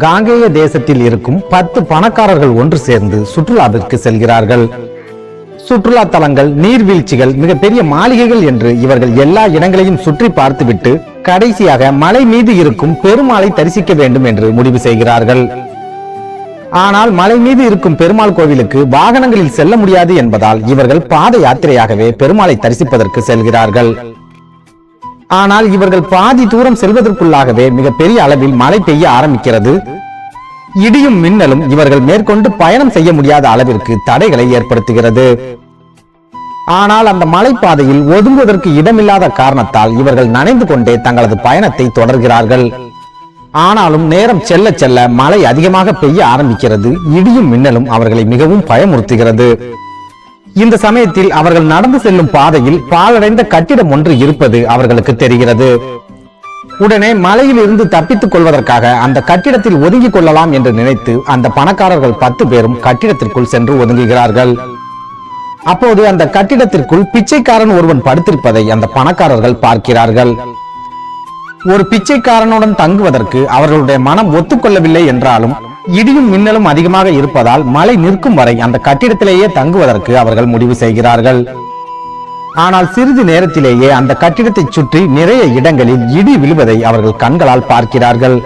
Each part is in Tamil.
காங்கேய தேசத்தில் இருக்கும் பத்து பணக்காரர்கள் ஒன்று சேர்ந்து சுற்றுலாவிற்கு செல்கிறார்கள். சுற்றுலா தலங்கள் நீர்வீழ்ச்சிகள் மிகப்பெரிய மாளிகைகள் என்று இவர்கள் எல்லா இடங்களையும் சுற்றி பார்த்துவிட்டு கடைசியாக மலை மீது இருக்கும் பெருமாளை தரிசிக்க வேண்டும் என்று முடிவு செய்கிறார்கள். ஆனால் மலை மீது இருக்கும் பெருமாள் கோவிலுக்கு வாகனங்களில் செல்ல முடியாது என்பதால் இவர்கள் பாத யாத்திரையாகவே பெருமாளை தரிசிப்பதற்கு செல்கிறார்கள். ஆனால் இவர்கள் பாதி தூரம் செல்வதற்குள்ளாகவே மிகப்பெரிய அளவில் மழை பெய்ய ஆரம்பிக்கிறது. இடியும் மின்னலும் இவர்கள் மேற்கொண்டு பயணம் செய்ய முடியாத அளவிற்கு தடைகளை ஏற்படுத்துகிறது. ஆனால் அந்த மலைப்பாதையில் ஒதுங்குவதற்கு இடமில்லாத காரணத்தால் இவர்கள் நனைந்து கொண்டே தங்களது பயணத்தை தொடர்கிறார்கள். ஆனாலும் நேரம் செல்ல செல்ல மழை அதிகமாக பெய்ய ஆரம்பிக்கிறது. இடியும் மின்னலும் அவர்களை மிகவும் பயமுறுத்துகிறது. இந்த சமயத்தில் அவர்கள் நடந்து செல்லும் பாதையில் பாழடைந்த கட்டிடம் ஒன்று இருப்பது அவர்களுக்கு தெரிகிறது. உடனே மலையில் இருந்து தப்பித்துக் கொள்வதற்காக அந்த கட்டிடத்தில் ஒதுங்கிக் கொள்ளலாம் என்று நினைத்து அந்த பணக்காரர்கள் பத்து பேரும் கட்டிடத்திற்குள் சென்று ஒதுங்குகிறார்கள். அப்போது அந்த கட்டிடத்திற்குள் பிச்சைக்காரன் ஒருவன் படுத்திருப்பதை அந்த பணக்காரர்கள் பார்க்கிறார்கள். ஒரு பிச்சைக்காரனுடன் தங்குவதற்கு அவர்களுடைய மனம் ஒத்துக்கொள்ளவில்லை என்றாலும் இடியும் மின்னலும் அதிகமாக இருப்பதால் மழை நிற்கும் வரை அந்த கட்டிடத்திலேயே தங்குவதற்கு அவர்கள் முடிவு செய்கிறார்கள். ஆனால் சிறிது நேரத்திலேயே அந்த கட்டிடத்தை சுற்றி நிறைய இடங்களில் இடி விழுவதை அவர்கள் கண்களால் பார்க்கிறார்கள்.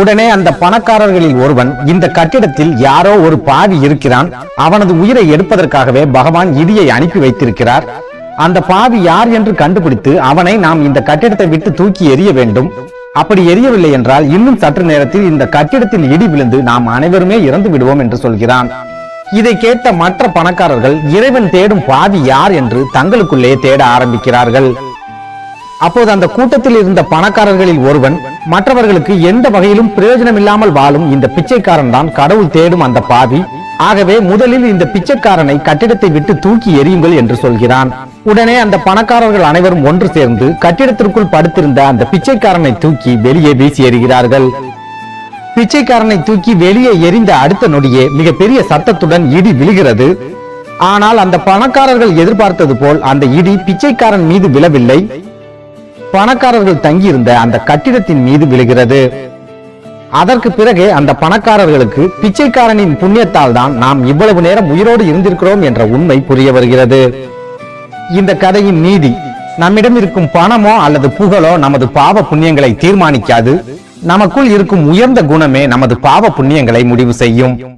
உடனே அந்த பணக்காரர்களில் ஒருவன் இந்த கட்டிடத்தில் யாரோ ஒரு பாவி இருக்கிறான். அவனது உயிரை எடுப்பதற்காகவே பகவான் இடியை அனுப்பி வைத்திருக்கிறார். அந்த பாவி யார் என்று கண்டுபிடித்து அவனை நாம் இந்த கட்டிடத்தை விட்டு தூக்கி எறிய வேண்டும். அப்படி எரியவில்லை என்றால் இன்னும் சற்று நேரத்தில் இந்த கட்டிடத்தில் இடி விழுந்து நாம் அனைவருமே இறந்து விடுவோம் என்று சொல்கிறான். இதை கேட்ட மற்ற பணக்காரர்கள் இறைவன் தேடும் பாவி யார்? என்று தங்களுக்குள்ளே தேட ஆரம்பிக்கிறார்கள். அப்போது அந்த கூட்டத்தில் இருந்த பணக்காரர்களில் ஒருவன் மற்றவர்களுக்கு எந்த வகையிலும் பிரயோஜனம் இல்லாமல் வாழும் இந்த பிச்சைக்காரன் தான் கடவுள் தேடும் அந்த பாவி. ஆகவே முதலில் இந்த பிச்சைக்காரனை கட்டிடத்தை விட்டு தூக்கி எறியுங்கள் என்று சொல்கிறான். உடனே அந்த பணக்காரர்கள் அனைவரும் ஒன்று சேர்ந்து கட்டிடத்திற்குள் படுத்திருந்த அந்த பிச்சைக்காரனை தூக்கி வெளியே வீசி எறிகிறார்கள். பிச்சைக்காரனை தூக்கி வெளியே எரிந்த அடுத்த நொடியே மிகப்பெரிய சத்தத்துடன் இடி விழுகிறது. ஆனால் அந்த பணக்காரர்கள் எதிர்பார்த்தது போல் அந்த இடி பிச்சைக்காரன் மீது விழவில்லை. பணக்காரர்கள் தங்கியிருந்த அந்த கட்டிடத்தின் மீது விழுகிறது. அதற்கு பிறகு அந்த பணக்காரர்களுக்கு பிச்சைக்காரனின் புண்ணியத்தால் தான் நாம் இவ்வளவு நேரம் உயிரோடு இருந்திருக்கிறோம் என்ற உண்மை புரிய வருகிறது. இந்த கதையின் நீதி நம்மிடம் இருக்கும் பணமோ அல்லது புகழோ நமது பாவ புண்ணியங்களை தீர்மானிக்காது. நமக்குள் இருக்கும் உயர்ந்த குணமே நமது பாவ புண்ணியங்களை முடிவு செய்யும்.